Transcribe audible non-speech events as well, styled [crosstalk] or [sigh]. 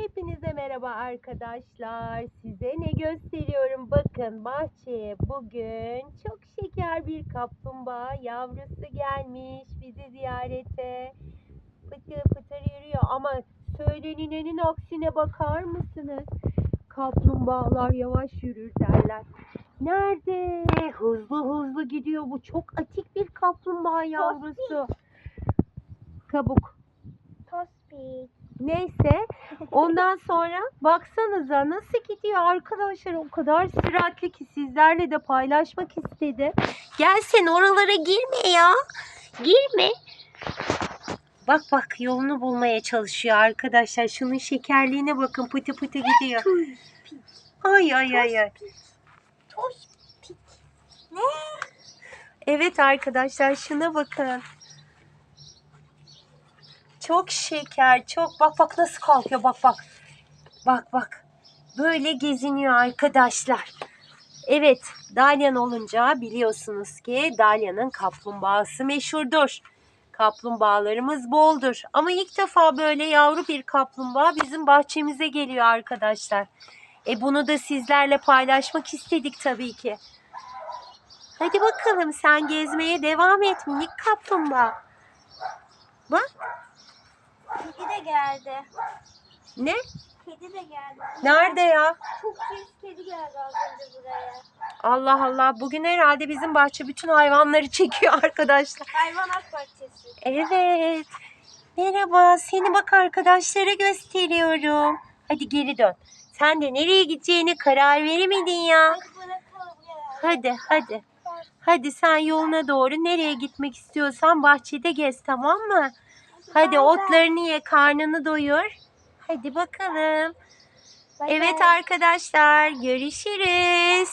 Hepinize merhaba arkadaşlar. Size ne gösteriyorum? Bakın bahçeye bugün çok şeker bir kaplumbağa yavrusu gelmiş bizi ziyarete. Pıtır pıtır yürüyor ama söylenenin aksine bakar mısınız? Kaplumbağalar yavaş yürür derler. Nerede? Hızlı hızlı gidiyor bu. Çok atik bir kaplumbağa yavrusu. Kabuk. Tospik. Neyse ondan sonra baksanıza nasıl gidiyor arkadaşlar o kadar süratli ki sizlerle de paylaşmak istedi. Gel sen oralara girme ya. Girme. Bak bak yolunu bulmaya çalışıyor arkadaşlar. Şunun şekerliğine bakın pıtı pıtı gidiyor. Ay ay ay ay. Ne? Evet arkadaşlar şuna bakın. Çok şeker, çok. Bak bak nasıl kalkıyor bak bak. Bak bak. Böyle geziniyor arkadaşlar. Evet, Dalyan olunca biliyorsunuz ki Dalya'nın kaplumbağası meşhurdur. Kaplumbağalarımız boldur. Ama ilk defa böyle yavru bir kaplumbağa bizim bahçemize geliyor arkadaşlar. E bunu da sizlerle paylaşmak istedik tabii ki. Hadi bakalım sen gezmeye devam et minik kaplumbağa. Bak geldi. ne? Kedi de geldi. Nerede ya? Çok pis kedi geldi az önce buraya. Allah Allah bugün herhalde bizim bahçe bütün hayvanları çekiyor [laughs] arkadaşlar. Hayvanat bahçesi. Evet. Merhaba seni bak arkadaşlara gösteriyorum. Hadi geri dön. Sen de nereye gideceğine karar veremedin ya. Hadi hadi. Hadi sen yoluna doğru nereye gitmek istiyorsan bahçede gez tamam mı? Hadi otlarını ye, karnını doyur. Hadi bakalım. Bay Evet bay. arkadaşlar, görüşürüz.